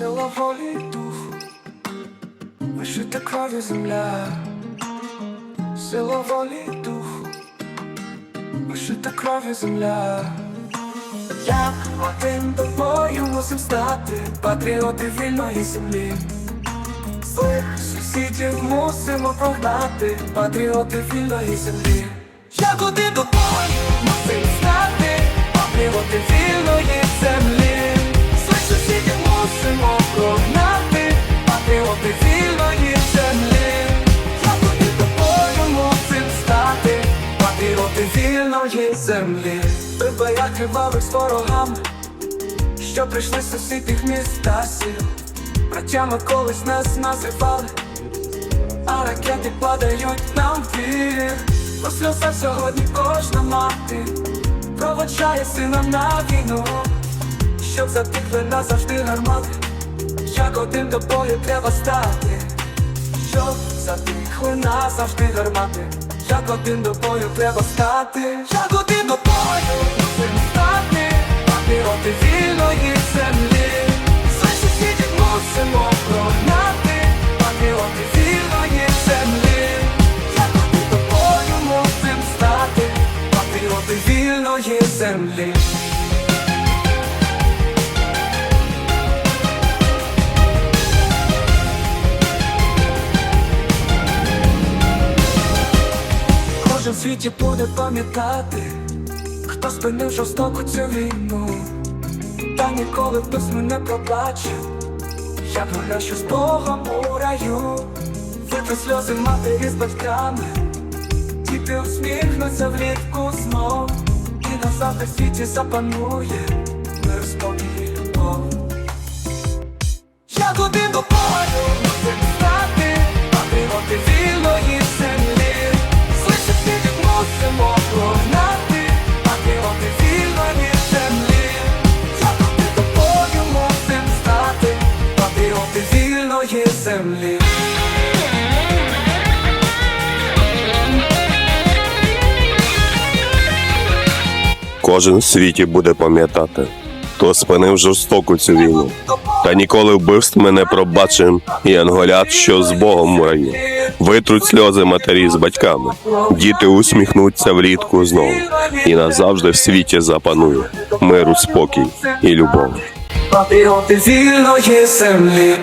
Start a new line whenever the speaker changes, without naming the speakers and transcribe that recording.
Сила волі й духу, вишита кров'ю земля, сила волі й духу, вишита кров'ю земля. Я один тобою мусим стати, патріоти вільної землі. Злих сусідів мусимо прогнати, патріоти вільної землі. Як один тобою мусим стати, патріоти вільної вільної землі. Треба як кривавих з ворогами, що прийшли з сусідніх міст сіл. Братями колись нас називали, а ракети падають нам в двір. По сьогодні кожна мати проводжає сина на війну, щоб затихли назавжди гармати, як один до бою треба стати, щоб затихли назавжди гармати, як один до бою треба стати, як один до бою мусим стати, патріоти вільної землі. все сусідів мусимо прогнати, патріоти вільної землі. Як один до бою мусим стати, патріоти вільної землі. Кожен світі буде пам'ятати, хто спинив жорстоку цю війну, та ніколи хтось мене пробачив. Я програю з Богом у раю, витри сльози матері з батьками, діти усміхнуться влітку знов, і назавжди в світі запанує мир, спокій і любов. Як один до землі.
Кожен в світі буде пам'ятати, хто спинив жорстоку цю війну. Та ніколи вбивств ми не пробачим, і анголят, що з Богом у раю. Витруть сльози матері з батьками, діти усміхнуться влітку знову, і назавжди в світі запанує миру, спокій і любов.
Патріоти вільної землі.